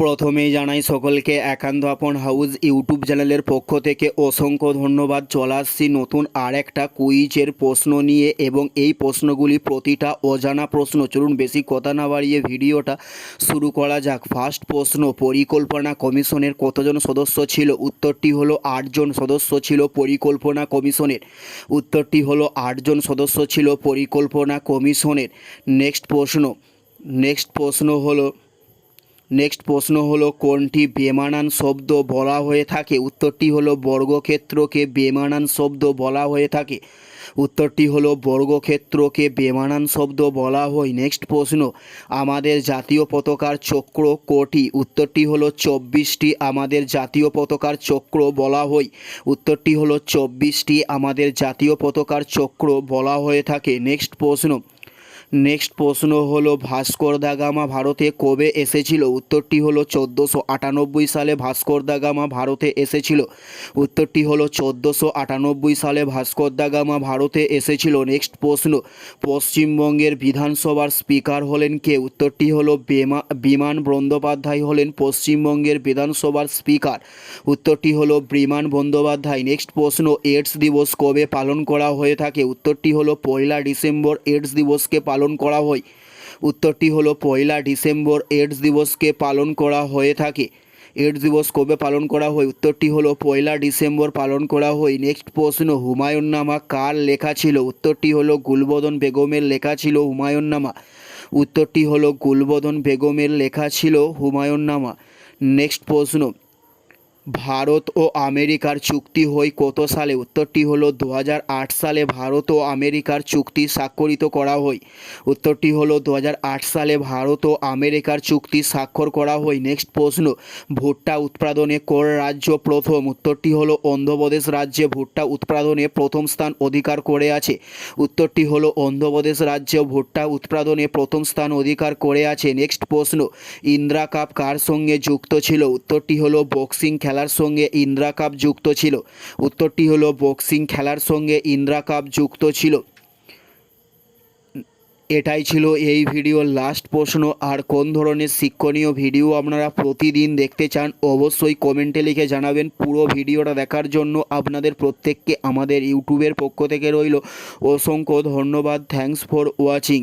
প্রথমেই জানাই সকলকে একান্ত আপন হাউস ইউটিউব চ্যানেলের পক্ষ থেকে অসংখ্য ধন্যবাদ। চলে আসছি নতুন আর একটা কুইজের প্রশ্ন নিয়ে এবং এই প্রশ্নগুলি প্রতিটা অজানা প্রশ্ন। চলুন বেশি কথা না বাড়িয়ে ভিডিওটা শুরু করা যাক। ফার্স্ট প্রশ্ন, পরিকল্পনা কমিশনের কতজন সদস্য ছিল? উত্তরটি হলো আটজন সদস্য ছিল পরিকল্পনা কমিশনের। উত্তরটি হলো আটজন সদস্য ছিল পরিকল্পনা কমিশনের। নেক্সট প্রশ্ন নেক্সট প্রশ্ন হলো নেক্সট প্রশ্ন হলো, কোনটি বেমানান শব্দ বলা হয়ে থাকে? উত্তরটি হলো, বর্গক্ষেত্রকে বেমানান শব্দ বলা হয়ে থাকে। উত্তরটি হলো, বর্গক্ষেত্রকে বেমানান শব্দ বলা হয়। নেক্সট প্রশ্ন, আমাদের জাতীয় পতাকার চক্র কোটি? উত্তরটি হলো, চব্বিশটি আমাদের জাতীয় পতাকার চক্র বলা হয়। উত্তরটি হলো, চব্বিশটি আমাদের জাতীয় পতাকার চক্র বলা হয়ে থাকে। নেক্সট প্রশ্ন নেক্সট প্রশ্ন হলো, ভাস্কর দা গামা ভারতে কবে এসেছিল? উত্তরটি হলো, চোদ্দোশো আটানব্বই সালে ভাস্কর দা গামা ভারতে এসেছিল। উত্তরটি হলো, চোদ্দোশো আটানব্বই সালে ভাস্কর দা গামা ভারতে এসেছিল। নেক্সট প্রশ্ন, পশ্চিমবঙ্গের বিধানসভার স্পিকার হলেন কে? উত্তরটি হলো, বেমা, বিমান বন্দ্যোপাধ্যায় হলেন পশ্চিমবঙ্গের বিধানসভার স্পিকার। উত্তরটি হলো, বিমান বন্দ্যোপাধ্যায়। নেক্সট প্রশ্ন এইডস দিবস কবে পালন করা হয়ে থাকে? উত্তরটি হলো, পয়লা ডিসেম্বর এইডস দিবসকে পালন করা হয়। উত্তরটি হলো, পয়লা ডিসেম্বর এইডস দিবসকে পালন করা হয়ে থাকে। এইডস দিবস কবে পালন করা হয়? উত্তরটি হলো, পয়লা ডিসেম্বর পালন করা হয়। নেক্সট প্রশ্ন হুমায়ুন নামা কার লেখা ছিল? উত্তরটি হলো, গুলবদন বেগমের লেখা ছিল হুমায়ুন নামা উত্তরটি হলো, গুলবদন বেগমের লেখা ছিল হুমায়ুন নামা নেক্সট প্রশ্ন ভারত ও আমেরিকার চুক্তি হয় কত সালে? উত্তরটি হলো দু হাজার আট সালে ভারত ও আমেরিকার চুক্তি স্বাক্ষরিত করা হয় উত্তরটি হলো দু হাজার আট সালে ভারত ও আমেরিকার চুক্তি স্বাক্ষর করা হয় নেক্সট প্রশ্ন, ভুট্টা উৎপাদনে কোন রাজ্য প্রথম? উত্তরটি হলো অন্ধ্রপ্রদেশ রাজ্যে ভুট্টা উৎপাদনে প্রথম স্থান অধিকার করে আছে। উত্তরটি হলো অন্ধ্রপ্রদেশ রাজ্য ভুট্টা উৎপাদনে প্রথম স্থান অধিকার করে আছে। নেক্সট প্রশ্ন, ইন্দ্রা কাপ কার সঙ্গে যুক্ত ছিল? উত্তরটি হলো বক্সিং খেলার সঙ্গে ইন্দ্রা কাপ যুক্ত ছিল। উত্তরটি হলো বক্সিং খেলার সঙ্গে ইন্দ্রা কাপ যুক্ত ছিল। এটাই ছিল এই ভিডিওর লাস্ট প্রশ্ন। আর কোন ধরনের শিক্ষণীয় ভিডিও আপনারা প্রতিদিন দেখতে চান, অবশ্যই কমেন্টে লিখে জানাবেন। পুরো ভিডিওটা দেখার জন্য আপনাদের প্রত্যেককে আমাদের ইউটিউবের পক্ষ থেকে রইল। অসংখ্য ধন্যবাদ। Thanks for watching